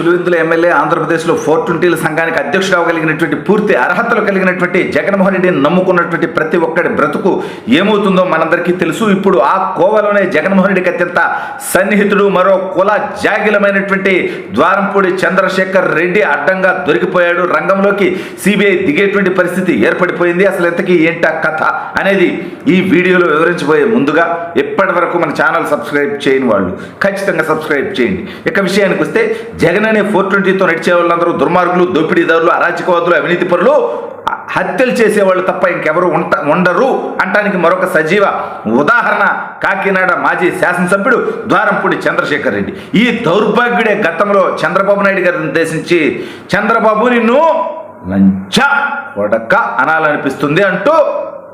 Pulivendula MLA ఆంధ్రప్రదేశ్లో four ట్వంటీల సంఘానికి అధ్యక్షుడు అవ్వగలిగినటువంటి పూర్తి అర్హతలు కలిగినటువంటి జగన్మోహన్ రెడ్డిని నమ్ముకున్నటువంటి ప్రతి ఒక్కడి బ్రతుకు ఏమవుతుందో మనందరికీ తెలుసు. ఇప్పుడు ఆ కోవలోనే జగన్మోహన్ రెడ్డికి అత్యంత సన్నిహితుడు మరో కుల జాగిలమైనటువంటి ద్వారంపూడి చంద్రశేఖర్ రెడ్డి అడ్డంగా దొరికిపోయాడు. రంగంలోకి సిబిఐ దిగేటువంటి పరిస్థితి ఏర్పడిపోయింది. అసలు ఎంతకీ ఏంటా కథ అనేది ఈ వీడియోలో వివరించబోయే ముందుగా ఇప్పటి వరకు మన ఛానల్ సబ్స్క్రైబ్ చేయని వాళ్ళు ఖచ్చితంగా సబ్స్క్రైబ్ చేయండి. ఇక విషయానికి వస్తే జగన్ అనే ఫోర్ ట్వంటీతో నడిచే వాళ్ళందరూ దుర్మార్గులు దోపిడీదారులు అరాచకవాదులు అవినీతి పరులు హత్యలు చేసేవాళ్ళు తప్ప ఇంకెవరు ఉంట ఉండరు అంటానికి మరొక సజీవ ఉదాహరణ కాకినాడ మాజీ శాసనసభ్యుడు ద్వారంపూడి చంద్రశేఖర్ రెడ్డి. ఈ దౌర్భాగ్యుడే గతంలో చంద్రబాబు నాయుడు గారిని ఉద్దేశించి చంద్రబాబు నిన్ను లంచ కొడక అనాలనిపిస్తుంది అంటూ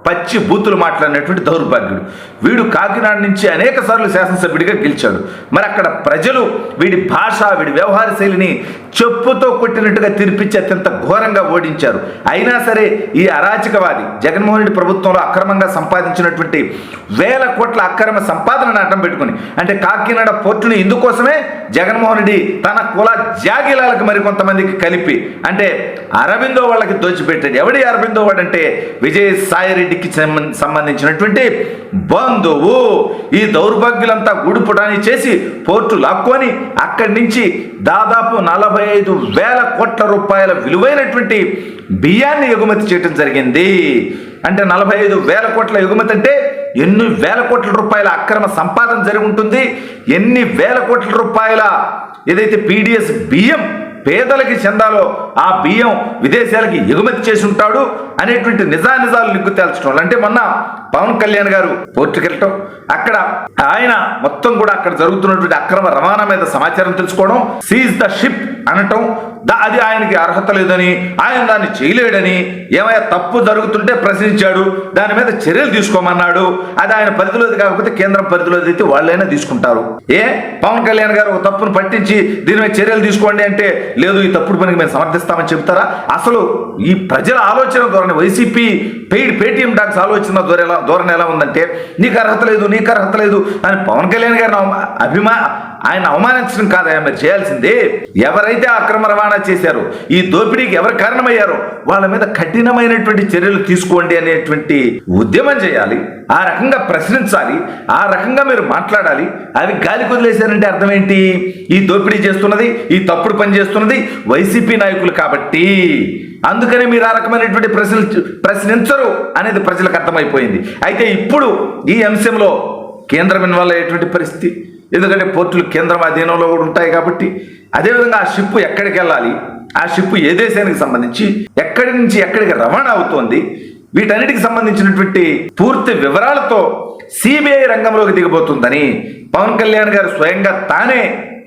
పచ్చి బూతులు మాట్లాడినటువంటి దౌర్భాగ్యుడు. వీడు కాకినాడ నుంచి అనేక సార్లు శాసనసభ్యుడిగా గెలిచాడు. మరి అక్కడ ప్రజలు వీడి భాష వీడి వ్యవహార శైలిని చెప్పుతో కొట్టినట్టుగా తీర్పిచ్చి అత్యంత ఘోరంగా ఓడించారు. అయినా సరే ఈ అరాచకవాది జగన్మోహన్ రెడ్డి ప్రభుత్వంలో అక్రమంగా సంపాదించినటువంటి వేల కోట్ల అక్రమ సంపాదనను అడ్డం పెట్టుకుని అంటే కాకినాడ పోర్టుని ఇందుకోసమే జగన్మోహన్ రెడ్డి తన కుల జాగిలాలకు మరికొంతమందికి కలిపి అంటే అరవిందో వాళ్ళకి దోచిపెట్టాడు. ఎవడి అరవిందో వాడంటే విజయ్ సాయిరెడ్డికి సంబంధించినటువంటి బంధువు. ఈ దౌర్భాగ్యులంతా గుడిపుటాన్ని చేసి పోర్టు లాక్కొని అక్కడి నుంచి దాదాపు నలభై ఐదు వేల కోట్ల రూపాయల విలువైనటువంటి బియ్యాన్ని ఎగుమతి చేయడం జరిగింది. అంటే నలభై ఐదు వేల కోట్ల ఎగుమతి అంటే ఎన్ని వేల కోట్ల రూపాయల అక్రమ సంపాదన జరిగి ఉంటుంది ఎన్ని వేల కోట్ల రూపాయల ఏదైతే పీడిఎస్ బియ్యం పేదలకి చెందాలో ఆ బియ్యం విదేశాలకి ఎగుమతి చేసి ఉంటాడు అనేటువంటి నిజానిజాలు నిగ్గు తేల్చడం అంటే మొన్న పవన్ కళ్యాణ్ గారు పోర్టుకి వెళ్ళటం అక్కడ ఆయన మొత్తం కూడా అక్కడ జరుగుతున్నటువంటి అక్రమ రవాణా మీద సమాచారం తెలుసుకోవడం సీజ్ ద షిప్ అనటం దా- అది ఆయనకి అర్హత లేదని ఆయన దాన్ని చేయలేడని ఏమైనా తప్పు జరుగుతుంటే ప్రశ్నించాడు దాని మీద చర్యలు తీసుకోమన్నాడు అది ఆయన పరిధిలోది కాకపోతే కేంద్రం పరిధిలోది అయితే వాళ్ళైనా తీసుకుంటారు. ఏ? పవన్ కళ్యాణ్ గారు ఒక తప్పును పట్టించి దీని మీద చర్యలు తీసుకోండి అంటే లేదు ఈ తప్పుడు పనికి మేము సమర్థిస్తామని చెప్తారా? అసలు ఈ ప్రజల ఆలోచన ధోరణి వైసీపీ పెయిడ్ పేటీఎం డాక్స్ ఆలోచన ధోరణి ఎలా ధోరణి ఎలా ఉందంటే నీకు అర్హత లేదు నీకు అర్హత లేదు అని పవన్ కళ్యాణ్ గారిని అభిమా ఆయన అవమానించడం కాదయా మీరు చేయాల్సిందే. ఎవరైతే అక్రమ రవాణా చేశారో ఈ దోపిడీకి ఎవరు కారణమయ్యారో వాళ్ళ మీద కఠినమైనటువంటి చర్యలు తీసుకోండి అనేటువంటి ఉద్యమం చేయాలి ఆ రకంగా ప్రశ్నించాలి ఆ రకంగా మీరు మాట్లాడాలి అవి గాలి కుదిలేశారంటే అర్థం ఏంటి? ఈ దోపిడీ చేస్తున్నది ఈ తప్పుడు పని చేస్తున్నది వైసీపీ నాయకులు కాబట్టి. అందుకనే మీరు ఆ రకమైనటువంటి ప్రశ్నలు ప్రశ్నించరు అనేది ప్రజలకు అర్థమైపోయింది. అయితే ఇప్పుడు ఈ అంశంలో కేంద్రం ఇన్వాల్వ్ అయ్యేటువంటి పరిస్థితి ఎందుకంటే పోర్టులు కేంద్రం అధీనంలో కూడా ఉంటాయి కాబట్టి అదేవిధంగా ఆ షిప్ ఎక్కడికి వెళ్ళాలి? ఆ షిప్ ఏ దేశానికి సంబంధించి? ఎక్కడి నుంచి ఎక్కడికి రవాణా అవుతోంది? వీటన్నిటికి సంబంధించినటువంటి పూర్తి వివరాలతో సిబిఐ రంగంలోకి దిగబోతుందని పవన్ కళ్యాణ్ గారు స్వయంగా తానే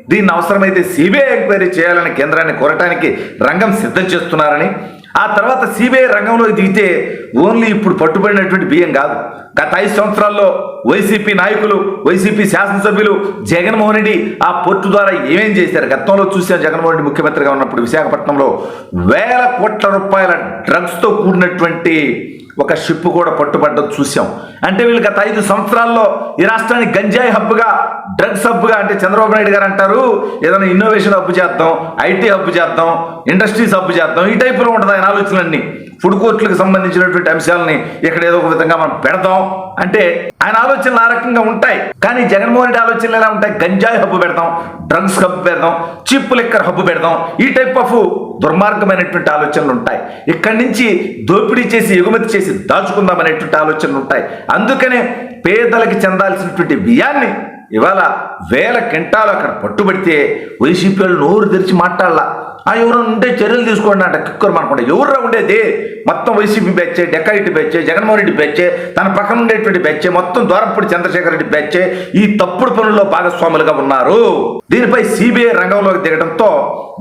దీన్ని అవసరమైతే సిబిఐ ఎంక్వైరీ చేయాలని కేంద్రాన్ని కోరటానికి రంగం సిద్ధం చేస్తున్నారని ఆ తర్వాత సిబిఐ రంగంలోకి దిగితే ఓన్లీ ఇప్పుడు పట్టుబడినటువంటి బియ్యం కాదు. గత ఐదు సంవత్సరాల్లో వైసీపీ నాయకులు వైసీపీ శాసనసభ్యులు జగన్మోహన్ రెడ్డి ఆ పొట్టు ద్వారా ఏమేం చేశారు? గతంలో చూసాం జగన్మోహన్ రెడ్డి ముఖ్యమంత్రిగా ఉన్నప్పుడు విశాఖపట్నంలో వేల కోట్ల రూపాయల డ్రగ్స్తో కూడినటువంటి ఒక షిప్ కూడా పట్టుబడ్డం చూసాం. అంటే వీళ్ళు గత ఐదు సంవత్సరాల్లో ఈ రాష్ట్రాన్ని గంజాయి హబ్గా డ్రగ్స్ హబ్గా అంటే చంద్రబాబు నాయుడు గారు అంటారు. ఏదైనా ఇన్నోవేషన్ హబ్ చేద్దాం ఐటీ హబ్ చేద్దాం ఇండస్ట్రీస్ హబ్ చేద్దాం ఈ టైపులో ఉంటుంది ఆయన ఆలోచనలన్నీ. ఫుడ్ కోర్టులకు సంబంధించినటువంటి అంశాలని ఇక్కడ ఏదో ఒక విధంగా మనం పెడదాం అంటే ఆయన ఆలోచనలు ఆ రకంగా ఉంటాయి. కానీ జగన్మోహన్ రెడ్డి ఆలోచనలు ఎలా ఉంటాయి? గంజాయి హబ్బు పెడదాం డ్రగ్స్ హబ్బు పెడదాం చిప్పు లిక్కర్ హబ్బు పెడదాం ఈ టైప్ ఆఫ్ దుర్మార్గమైనటువంటి ఆలోచనలు ఉంటాయి. ఇక్కడి నుంచి దోపిడీ చేసి ఎగుమతి చేసి దాచుకుందాం అనేటువంటి ఆలోచనలు ఉంటాయి. అందుకనే పేదలకి చెందాల్సినటువంటి బియ్యాన్ని ఇవాళ వేల కింటాలు అక్కడ పట్టుబడితే వైసీపీ వాళ్ళు నోరు తెరిచి మాట్లాడాల. ఆ ఎవరు ఉంటే చర్యలు తీసుకోండి అంట కిక్కరు మనకుండా. ఎవరు ఉండేది? మొత్తం వైసీపీ బెచ్చే డెకాయిట్ బెచ్చే జగన్మోహన్ రెడ్డి బెచ్చే తన పక్కన ఉండేటువంటి బెచ్చే మొత్తం దూరంపూడి చంద్రశేఖర్ రెడ్డి బెచ్చే ఈ తప్పుడు పనుల్లో భాగస్వాములుగా ఉన్నారు. దీనిపై సిబిఐ రంగంలోకి దిగడంతో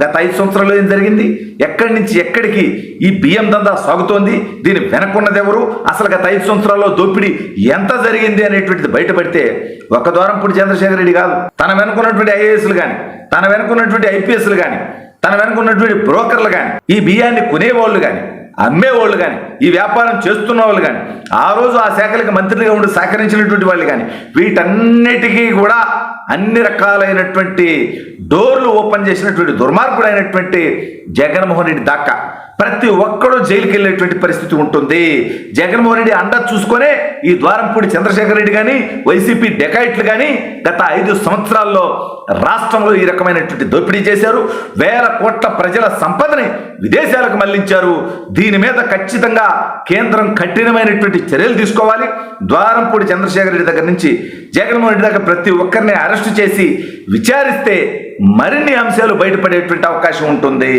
గత ఐదు సంవత్సరాల్లో ఏం జరిగింది? ఎక్కడి నుంచి ఎక్కడికి ఈ బియ్యం దందా సాగుతోంది? దీని వెనకున్నది ఎవరు? అసలు గత ఐదు సంవత్సరాల్లో దోపిడీ ఎంత జరిగింది అనేటువంటిది బయటపడితే ఒక దూరంపూడి చంద్రశేఖర్ రెడ్డి కాదు. తన వెనుకున్నటువంటి ఐఏఎస్లు కానీ తన వెనుకున్నటువంటి ఐపీఎస్లు కానీ తన వెనుకున్నటువంటి బ్రోకర్లు కానీ ఈ బియ్యాన్ని కొనేవాళ్ళు కానీ అమ్మేవాళ్ళు కానీ ఈ వ్యాపారం చేస్తున్న వాళ్ళు కానీ ఆ రోజు ఆ శాఖలకు మంత్రిగా ఉండి సహకరించినటువంటి వాళ్ళు కానీ వీటన్నిటికీ కూడా అన్ని రకాలైనటువంటి డోర్లు ఓపెన్ చేసినటువంటి దుర్మార్గుడైనటువంటి జగన్మోహన్ రెడ్డి దాకా. ప్రతి ఒక్కడూ జైలుకి వెళ్ళేటువంటి పరిస్థితి ఉంటుంది. జగన్మోహన్ రెడ్డి అండ చూసుకొనే ఈ ద్వారంపూడి చంద్రశేఖర్ రెడ్డి కానీ వైసీపీ డెకాయిట్లు కానీ గత ఐదు సంవత్సరాల్లో రాష్ట్రంలో ఈ రకమైనటువంటి దోపిడీ చేశారు. వేల కోట్ల ప్రజల సంపదని విదేశాలకు మళ్ళించారు. దీని మీద ఖచ్చితంగా కేంద్రం కఠినమైనటువంటి చర్యలు తీసుకోవాలి. ద్వారంపూడి చంద్రశేఖర్ రెడ్డి దగ్గర నుంచి జగన్మోహన్ రెడ్డి దగ్గర ప్రతి ఒక్కరిని అరెస్టు చేసి విచారిస్తే మరిన్ని అంశాలు బయటపడేటువంటి అవకాశం ఉంటుంది.